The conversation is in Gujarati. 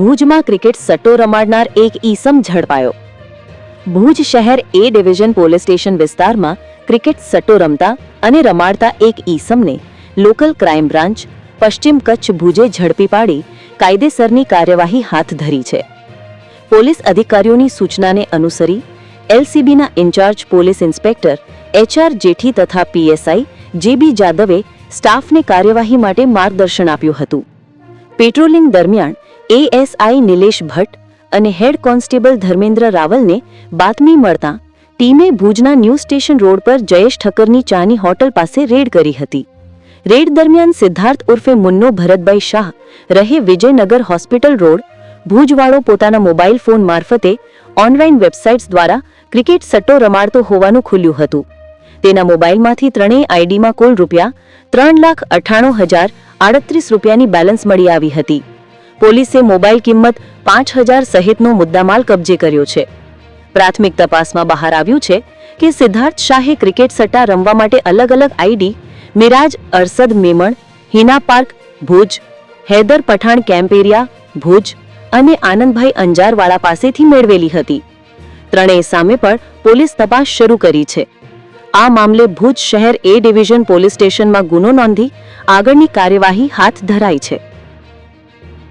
ભુજમાં ક્રિકેટ સટ્ટો રમાડનાર એક ઈસમ ઝડપાયો. ભુજ શહેર એ ડિવિઝન પોલીસ સ્ટેશન વિસ્તારમાં ક્રિકેટ સટ્ટો રમતા અને રમાડતા એક ઈસમને લોકલ ક્રાઇમ બ્રાન્ચ, પશ્ચિમ કચ્છ ભુજે ઝડપી પાડી કાયદેસરની કાર્યવાહી હાથ ધરી છે. પોલીસ અધિકારીઓની સૂચનાને અનુસરી એલસીબીના incharge police inspector HR Jethi તથા પીએસઆઈ જેબી જાદવે સ્ટાફને કાર્યવાહી માટે માર્ગદર્શન આપ્યું હતું. પેટ્રોલિંગ દરમિયાન એએસઆઈ નિલેશ ભટ્ટ અને હેડ કોન્સ્ટેબલ ધર્મેન્દ્ર રાવલને બાતમી મળતા ટીમે ભુજના ન્યૂ સ્ટેશન રોડ પર જયેશ ઠક્કરની ચાની હોટલ પાસે રેડ કરી હતી. રેડ દરમિયાન સિદ્ધાર્થ ઉર્ફે મુન્નો ભરતભાઈ શાહ રહે વિજયનગર હોસ્પિટલ રોડ. ભુજવાળો પોતાના મોબાઈલ ફોન મારફતે ઓનલાઈન વેબસાઇટ્સ દ્વારા ક્રિકેટ સટ્ટો રમાડતો હોવાનું ખુલ્યું હતું. તેના મોબાઈલમાંથી ત્રણેય આઈડીમાં કુલ રૂપિયા ત્રણ લાખ અઠ્ઠાણું હજાર આડત્રીસ રૂપિયાની બેલેન્સ મળી આવી હતી. પોલીસે મોબાઈલ કિંમત પાંચ હજાર સહિતનો મુદ્દામાલ કબજે કર્યો છે. પ્રાથમિક તપાસમાં બહાર આવ્યું છે કે સિદ્ધાર્થ શાહે ક્રિકેટ સટ્ટા રમવા માટે અલગ અલગ ID, Miraj Arsad Memon, Hina park, Bhuj, Haider Pathan camp area, Bhuj અને આનંદભાઈ અંજારવાળા પાસેથી મેળવેલી હતી. ત્રણેય સામે પણ પોલીસ તપાસ શરૂ કરી છે. આ મામલે ભુજ શહેર એ ડિવિઝન પોલીસ સ્ટેશનમાં ગુનો નોંધી આગળની કાર્યવાહી હાથ ધરાઈ છે.